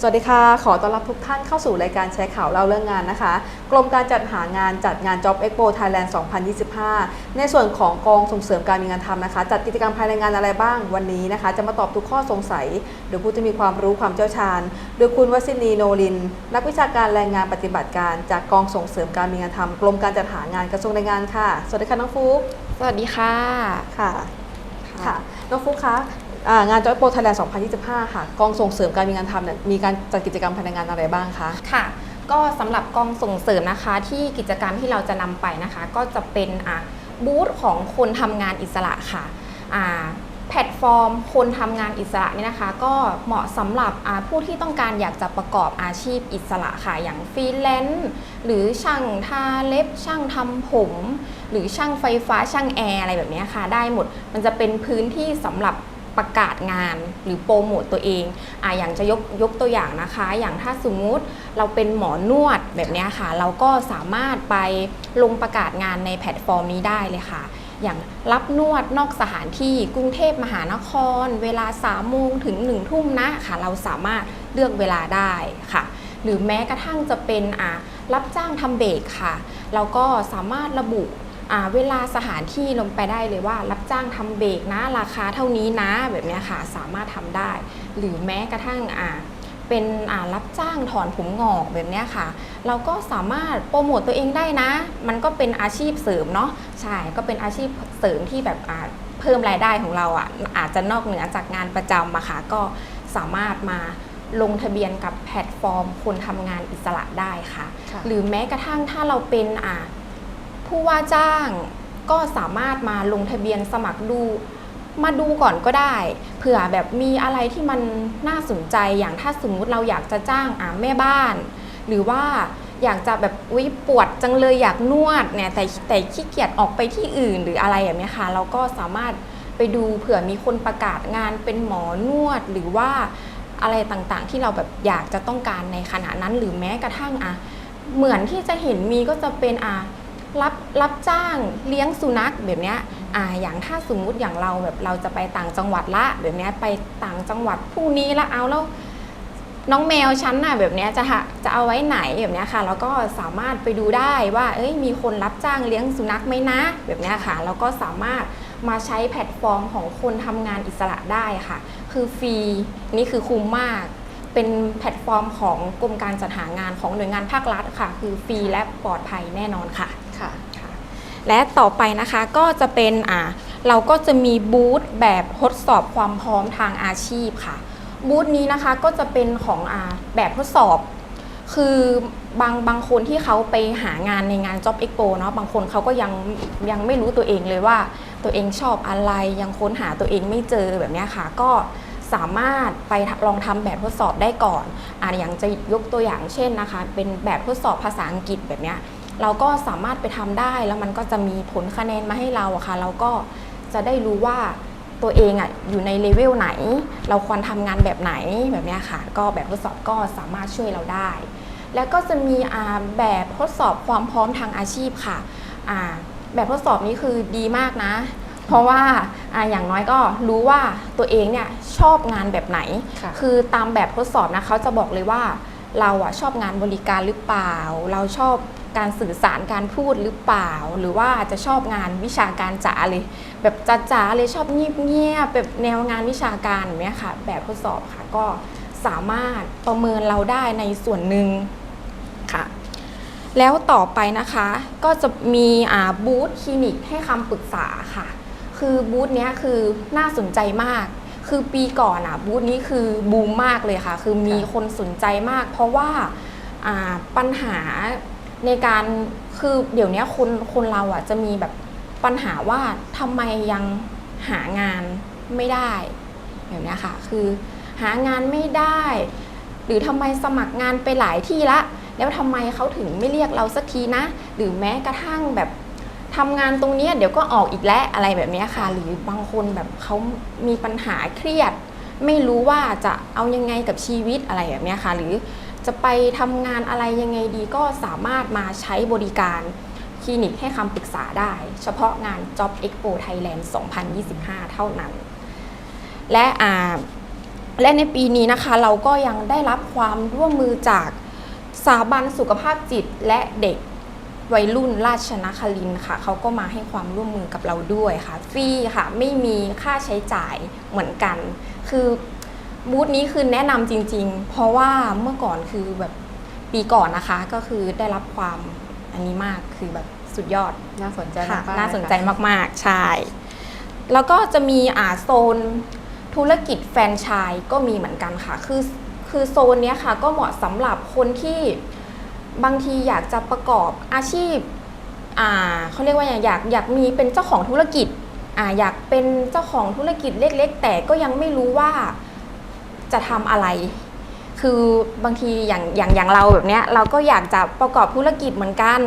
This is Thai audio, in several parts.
สวัสดีค่ะ ขอต้อนรับทุกท่านเข้าสู่รายการแชร์ข่าวเล่าเรื่องงานนะคะ กรมการจัดหางานจัดงาน Job Expo Thailand 2025 ในส่วนของกองส่งเสริมการมีงานทำนะคะ จัดกิจกรรมภายในงานอะไรบ้างวันนี้นะคะ จะมาตอบทุกข้อสงสัย โดยผู้ที่มีความรู้ความเชี่ยวชาญ โดยคุณวสินีโนลิน นักวิชาการแรงงานปฏิบัติการ จากกองส่งเสริมการมีงานทำกรมการจัดหางานกระทรวงแรงงานค่ะ สวัสดีค่ะน้องฟุ๊กสวัสดีค่ะค่ะค่ะน้องฟุ๊กคะ อ่างาน Job Expo Thailand 2025 ค่ะ กองส่งเสริมการมีงานทำเนี่ยมีการจัดกิจกรรมภายในงานอะไรบ้างคะ ค่ะ ก็สำหรับกองส่งเสริมนะคะที่กิจกรรมที่เราจะนำไปนะคะ ก็จะเป็นอะบูธของคนทำงานอิสระค่ะอ่าแพลตฟอร์ม คนทำงานอิสระนี่นะคะ ก็เหมาะสำหรับผู้ที่ต้องการอยากจะประกอบอาชีพอิสระค่ะ อย่างฟรีแลนซ์หรือช่างทาเล็บ ช่างทำผม หรือช่างไฟฟ้าช่างแอร์อะไรแบบนี้ค่ะ ได้หมดมันจะเป็นพื้นที่สำหรับ ประกาศงานหรือโปรโมตตัวเองอ่าอย่างจะยกยกตัวอย่างนะคะ อย่างถ้าสมมุติเราเป็นหมอนวดแบบนี้ค่ะ เราก็สามารถไปลงประกาศงานในแพลตฟอร์มนี้ได้เลยค่ะ อย่างรับนวดนอกสถานที่กรุงเทพมหานคร เวลา3โมงถึง1ทุ่มนะค่ะ เราสามารถเลือกเวลาได้ค่ะ หรือแม้กระทั่งจะเป็นอ่ารับจ้างทำเบรกค่ะ เราก็สามารถระบุเวลาสถานที่ลงไปได้เลยว่ารับ จ้างทำเบรกนะ ราคาเท่านี้นะแบบเนี้ยค่ะสามารถทำได้ หรือแม้กระทั่งอ่าเป็นอ่ารับจ้างถอนผมงอกแบบเนี้ยค่ะ เราก็สามารถโปรโมตตัวเองได้นะ มันก็เป็นอาชีพเสริมเนาะใช่ก็เป็นอาชีพเสริมที่แบบอ่าเพิ่มรายได้ของเราอะอาจจะนอกเหนือจากงานประจำอะค่ะก็สามารถมาลงทะเบียนกับแพลตฟอร์ม คนทำงานอิสระได้ค่ะค่ะหรือแม้กระทั่งถ้าเราเป็นอ่าผู้ว่าจ้าง ก็สามารถมาลงทะเบียนสมัครดู มาดูก่อนก็ได้ เผื่อแบบมีอะไรที่มันน่าสนใจอย่างถ้าสมมุติเราอยากจะจ้างอ่าแม่บ้าน หรือว่าอยากจะแบบวิปวดจังเลยอยากนวดเนี่ยแต่แต่ขี้เกียจออกไปที่อื่นหรืออะไรอย่างเงี้ยค่ะ เราก็สามารถไปดูเผื่อมีคนประกาศงานเป็นหมอนวดหรือว่าอะไรต่างๆ ที่เราแบบอยากจะต้องการในขณะนั้นหรือแม้กระทั่งอะเหมือนที่จะเห็นมีก็จะเป็นอะ รับรับจ้างเลี้ยงสุนัขแบบเนี้ยอ่าอย่างถ้าสมมุติอย่างเราแบบเราจะไปต่างจังหวัดละแบบเนี้ยไปต่างจังหวัดพรุ่งนี้ละเอาแล้วน้องแมวฉันน่ะแบบเนี้ยจะจะเอาไว้ไหนแบบเนี้ยค่ะแล้วก็สามารถไปดูได้ว่าเอ้ยมีคนรับจ้างเลี้ยงสุนัขไหมนะ แบบเนี้ยค่ะแล้วก็สามารถมาใช้แพลตฟอร์มของคนทำงานอิสระได้ค่ะ คือฟรีนี่คือคุ้มมาก เป็นแพลตฟอร์มของกรมการจัดหางานของหน่วยงานภาครัฐค่ะ คือฟรีและปลอดภัยแน่นอนค่ะ และต่อไปนะคะก็จะเป็นอ่าเราก็จะมีบูธแบบทดสอบความพร้อมทางอาชีพค่ะ บูธนี้นะคะก็จะเป็นของอ่าแบบทดสอบ คือบางบางคนที่เขาไปหางานในงาน Job Expo เนาะบางคนเขาก็ยังยังไม่รู้ตัวเองเลยว่า ตัวเองชอบอะไรยังค้นหาตัวเองไม่เจอแบบนี้ค่ะ ก็สามารถไปลองทำแบบทดสอบได้ก่อนอ่าอย่างจะยกตัวอย่างเช่นนะคะ เป็นแบบทดสอบภาษาอังกฤษแบบนี้ เราก็สามารถไปทำได้แล้วมันก็จะมีผลคะแนนมาให้เราอะค่ะเราก็จะได้รู้ว่าตัวเองอะอยู่ในเลเวลไหน เราควรทำงานแบบไหนแบบเนี้ยค่ะ ก็แบบทดสอบก็สามารถช่วยเราได้ แล้วก็จะมีอ่าแบบทดสอบความพร้อมทางอาชีพค่ะอ่าแบบทดสอบนี้คือดีมากนะ เพราะว่าอ่าอย่างน้อยก็รู้ว่าตัวเองเนี่ยชอบงานแบบไหนค่ะคือตามแบบทดสอบนะเขาจะบอกเลยว่าเราอะชอบงานบริการหรือเปล่า เราชอบ การสื่อสารการพูดหรือเปล่า หรือว่าจะชอบงานวิชาการจ๋าเลย แบบจ๋าๆเลยชอบเงียบๆแบบแนวงานวิชาการแบบเนี้ยค่ะ แบบทดสอบค่ะก็สามารถประเมินเราได้ในส่วนหนึ่งค่ะ แล้วต่อไปนะคะก็จะมีอ่าบูธคลินิกให้คำปรึกษาค่ะ คือบูธเนี้ยคือน่าสนใจมากคือปีก่อนอะบูธนี้คือบูมมากเลยค่ะ คือมีค่ะคนสนใจมาก เพราะว่าอ่าปัญหา ในการคือเดี๋ยวนี้คนคนเราอะจะมีแบบปัญหาว่าทำไมยังหางานไม่ได้แบบเนี้ค่ะ คือหางานไม่ได้ หรือทำไมสมัครงานไปหลายที่ละ แล้วทำไมเขาถึงไม่เรียกเราสักทีนะ หรือแม้กระทั่งแบบทำงานตรงนี้เดี๋ยวก็ออกอีกแล้วอะไรแบบนี้ค่ะ หรือบางคนแบบเขามีปัญหาเครียด ไม่รู้ว่าจะเอายังไงกับชีวิตอะไรแบบนี้ค่ะ หรือ จะไปทำงานอะไรยังไงดีก็สามารถมาใช้บริการคลินิกให้คำปรึกษาได้ เฉพาะงาน Job Expo Thailand 2025 เท่านั้น และอ่าและในปีนี้นะคะเราก็ยังได้รับความร่วมมือจากสถาบันสุขภาพจิตและเด็กวัยรุ่นราชนคริน์ค่ะ เขาก็มาให้ความร่วมมือกับเราด้วยค่ะ ฟรีค่ะ ไม่มีค่าใช้จ่ายเหมือนกัน คือ บูธนี้คือแนะนำจริง ๆ เพราะว่าเมื่อก่อนคือแบบปีก่อนนะคะ ก็คือได้รับความอันนี้มากคือแบบสุดยอด น่าสนใจค่ะมากๆน่าสนใจเลยค่ะมาก ๆ ใช่ แล้วก็จะมีอ่าโซนธุรกิจแฟรนไชส์ก็มีเหมือนกันค่ะ คือคือโซนเนี้ยค่ะ ก็เหมาะสำหรับคนที่บางทีอยากจะประกอบอาชีพ อ่าเขาเรียกว่าอย่างอยากอยากมีเป็นเจ้าของธุรกิจ อ่าอยากเป็นเจ้าของธุรกิจเล็ก ๆ แต่ก็ยังไม่รู้ว่า จะทำอะไร คือบางทีอย่างอย่างอย่างเราแบบเนี้ย เราก็อยากจะประกอบธุรกิจเหมือนกัน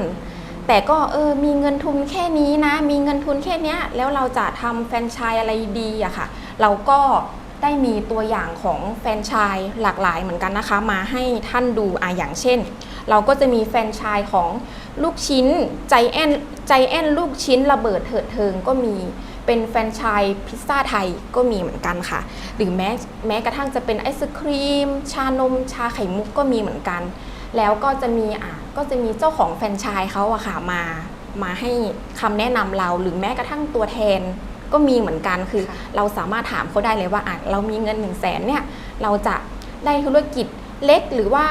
แต่ก็เออมีเงินทุนแค่นี้นะ มีเงินทุนแค่เนี้ย แล้วเราจะทำแฟรนไชส์อะไรดีอะค่ะ เราก็ได้มีตัวอย่างของแฟรนไชส์หลากหลายเหมือนกันนะคะ มาให้ท่านดูอะอย่างเช่น เราก็จะมีแฟรนไชส์ของลูกชิ้นใจแอนใจแอนลูกชิ้นระเบิดเถิดเทิงก็มี เป็นแฟรนไชส์พิซซ่าไทยก็มีเหมือนกันค่ะ หรือแม้แม้กระทั่งจะเป็นไอศครีม ชานม ชาไข่มุกก็มีเหมือนกัน แล้วก็จะมีอะก็จะมีเจ้าของแฟรนไชส์เขาอะค่ะมามาให้คำแนะนำเราหรือแม้กระทั่งตัวแทนก็มีเหมือนกันคือค่ะเราสามารถถามเขาได้เลยว่าอะเรามีเงิน1นึ่งแสนเนี่ยเราจะได้ธุรกิจ เล็กหรือว่า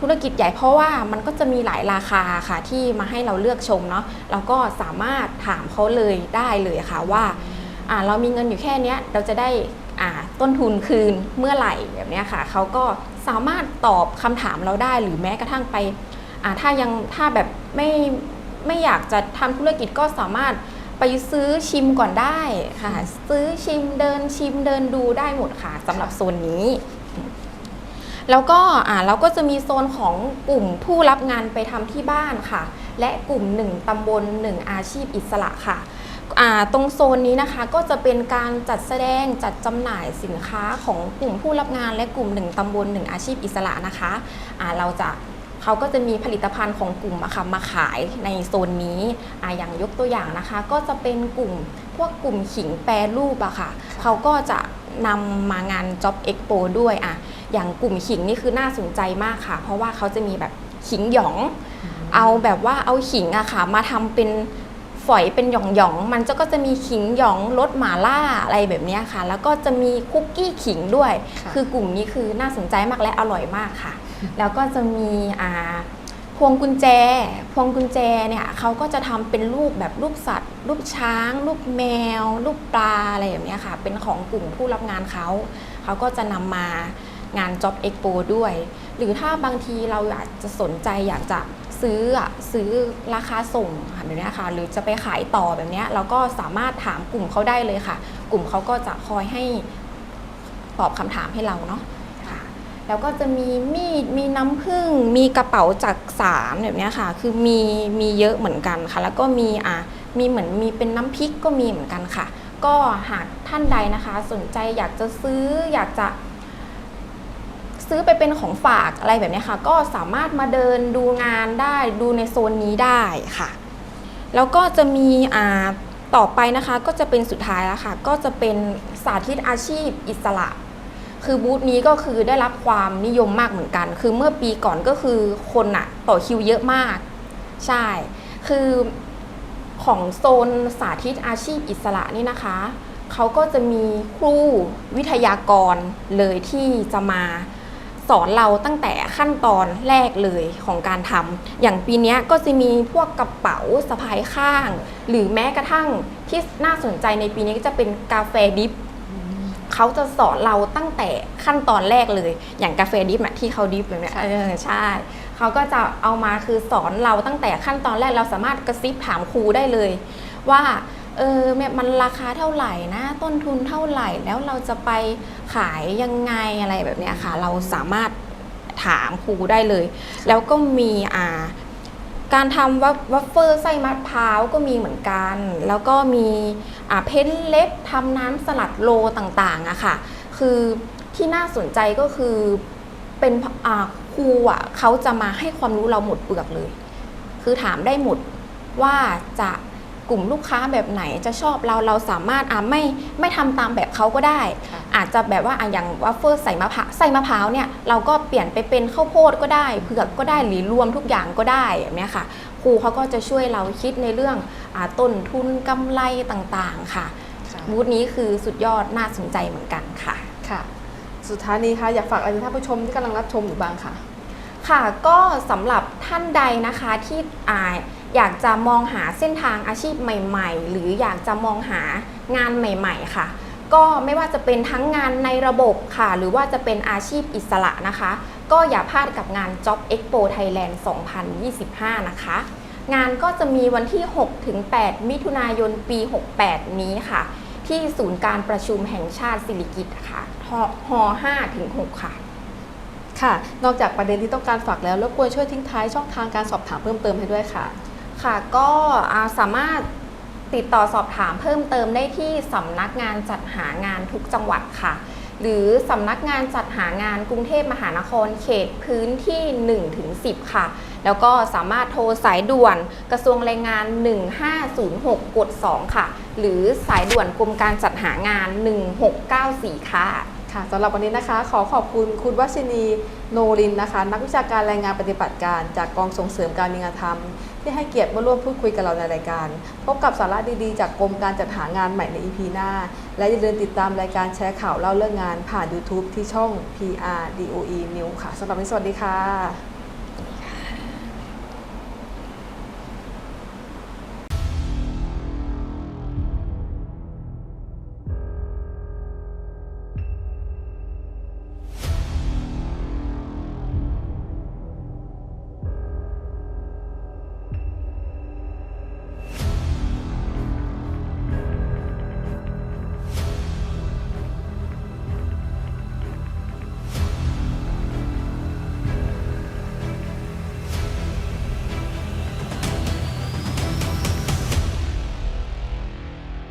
ธุรกิจใหญ่เพราะว่ามันก็จะมีหลายราคาค่ะที่มาให้เราเลือกชมเนาะเราก็สามารถถามเขาเลยได้เลยค่ะว่าเรามีเงินอยู่แค่เนี้ยเราจะได้ต้นทุนคืนเมื่อไหร่แบบเนี้ยค่ะเขาก็สามารถตอบคำถามเราได้หรือแม้กระทั่งไปถ้ายังถ้าแบบไม่ไม่อยากจะทำธุรกิจก็สามารถไปซื้อชิมก่อนได้ค่ะ ซื้อชิมเดินชิมเดินดูได้หมดค่ะสำหรับโซนนี้ แล้วก็อ่าเราก็จะมีโซนของกลุ่มผู้รับงานไปทำที่บ้านค่ะ และกลุ่ม 1ตำบล 1 อาชีพอิสระค่ะตรงโซนนี้นะคะก็จะเป็นการจัดแสดงจัดจำหน่ายสินค้าของกลุ่มผู้รับงานและกลุ่ม 1ตำบล 1 อาชีพอิสระนะคะอ่าเราจะเขาก็จะมีผลิตภัณฑ์ของกลุ่มอะค่ะมาขายในโซนนี้ออย่างยกตัวอย่างนะคะ ก็จะเป็นกลุ่มพวกกลุ่มขิงแปรรูปอะค่ะ เขาก็จะนำมางาน Job Expo ด้วยอะ อย่างกลุ่มขิงนี่คือน่าสนใจมากค่ะ เพราะว่าเขาจะมีแบบขิงหยอง เอาแบบว่าเอาขิงอะค่ะ มาทำเป็นฝอยเป็นหย่องๆมันจะก็จะมีขิงหยองรสหมาล่าอะไรแบบเนี้ยค่ะ แล้วก็จะมีคุกกี้ขิงด้วยค่ะคือกลุ่มนี้คือน่าสนใจมากและอร่อยมากค่ะ แล้วก็จะมีอ่าพวงกุญแจ พวงกุญแจเนี่ยเขาก็จะทำเป็นรูปแบบรูปสัตว์ รูปช้าง รูปแมว รูปปลาอะไรแบบเนี้ยค่ะ เป็นของกลุ่มผู้รับงานเขา เขาก็จะนำมา งาน Job Expo ด้วย หรือถ้าบางทีเราอยากจะสนใจอยากจะซื้ออะซื้อราคาส่งค่ะแบบนี้ค่ะ หรือจะไปขายต่อแบบนี้เราก็สามารถถามกลุ่มเขาได้เลยค่ะ กลุ่มเขาก็จะคอยให้ตอบคำถามให้เราเนาะแล้วก็จะมีมีด มีน้ำผึ้ง มีกระเป๋าจักสารแบบนี้ค่ะ คือมีมีเยอะเหมือนกันค่ะ แล้วก็มีอะมีเหมือนมีเป็นน้ำพริกก็มีเหมือนกันค่ะ ก็หากท่านใดนะคะ สนใจอยากจะซื้ออยากจะ ซื้อไปเป็นของฝากอะไรแบบนี้ค่ะ ก็สามารถมาเดินดูงานได้ดูในโซนนี้ได้ค่ะ แล้วก็จะมีอ่าต่อไปนะคะก็จะเป็นสุดท้ายแล้วค่ะ ก็จะเป็นสาธิตอาชีพอิสระ คือบูธนี้ก็คือได้รับความนิยมมากเหมือนกัน คือเมื่อปีก่อนก็คือคนอะต่อคิวเยอะมาก ใช่ คือของโซนสาธิตอาชีพอิสระนี่นะคะ เขาก็จะมีครูวิทยากรเลยที่จะมา อนเราตั้งแต่ขั้นตอนแรกเลยของการทำอย่างปีเนี้ยก็จะมีพวกกระเป๋าสะพายข้าง หรือแม้กระทั่งที่น่าสนใจในปีนี้ก็จะเป็นกาแฟดิฟเขาจะสอนเราตั้งแต่ขั้นตอนแรกเลย อย่างกาแฟดิฟอะที่เขาดิฟแบบเนี้ยค่ะเออใช่เขาก็จะเอามาคือสอนเราตั้งแต่ขั้นตอนแรกเราสามารถกระซิบถามครูได้เลย ว่า เออเนี่ยมันราคาเท่าไหร่นะ ต้นทุนเท่าไหร่แล้วเราจะไปขายยังไงอะไรแบบเนี้ยค่ะ เราสามารถถามครูได้เลย แล้วก็มีอ่าการทำวัฟเฟอร์ไส้มะพร้าวก็มีเหมือนกัน แล้วก็มีอ่าเพ้นเล็บทำน้ำสลัดโลต่างๆอะค่ะ คือที่น่าสนใจก็คือเป็นอ่าครูอะเขาจะมาให้ความรู้เราหมดเปลือกเลย คือถามได้หมดว่าจะ ลุ่มลูกค้าแบบไหนจะชอบเราเราสามารถอ่าไม่ไม่ทำตามแบบเขาก็ได้ค่ะอาจจะแบบว่าอะอย่างวัฟเฟิลใส่มะพร้าวใส่มะพร้าวเนี่ยเราก็เปลี่ยนไปเป็นข้าวโพดก็ได้เผือกก็ได้หรือรวมทุกอย่างก็ได้แบบเนี้ยค่ะครูเขาก็จะช่วยเราคิดในเรื่องอาต้นทุนกำไรต่างๆค่ะบูธนี้คือสุดยอดน่าสนใจเหมือนกันค่ะค่ะ สุดท้ายนี้ค่ะอยากฝากอะไรถึงท่านผู้ชมที่กำลังรับชมอยู่บ้างค่ะ ค่ะก็สำหรับท่านใดนะคะที่อ่า อยากจะมองหาเส้นทางอาชีพใหม่ ๆ หรืออยากจะมองหางานใหม่ ๆ ค่ะ ก็ไม่ว่าจะเป็นทั้งงานในระบบค่ะ หรือว่าจะเป็นอาชีพอิสระนะคะ ก็อย่าพลาดกับงาน Job Expo Thailand 2025 นะคะ งานก็จะมีวันที่6ถึง8มิถุนายนปี 68 นี้ค่ะ ที่ศูนย์การประชุมแห่งชาติสิริกิติ์ค่ะฮ5ถึง6ค่ะค่ะ นอกจากประเด็นที่ต้องการฝากแล้วรบกวนช่วยทิ้งท้ายช่องทางการสอบถามเพิ่มเติมให้ด้วยค่ะ ค่ะก็สามารถติดต่อสอบถามเพิ่มเติมได้ที่สำนักงานจัดหางานทุกจังหวัดค่ะ หรือสำนักงานจัดหางานกรุงเทพมหานครเขตพื้นที่ 1-10 ค่ะ แล้วก็สามารถโทรสายด่วนกระทรวงแรงงาน 1506 กด 2 ค่ะ หรือสายด่วนกรมการจัดหางาน 1694 ค่ะ ค่ะสำหรับวันนี้นะคะ ขอขอบคุณคุณวัชนีโนรินนะคะ นักวิชาการแรงงานปฏิบัติการ จากกองส่งเสริมการมีงานทำที่ให้เกียรติมาร่วมพูดคุยกับเราในรายการ พบกับสาระดีๆ จากกรมการจัดหางานใหม่ใน EP หน้า และอย่าลืมติดตามรายการแชร์ข่าวเล่าเรื่องงานผ่าน YouTube ที่ช่อง PR DOE News ค่ะสำหรับวันนี้สวัสดีค่ะ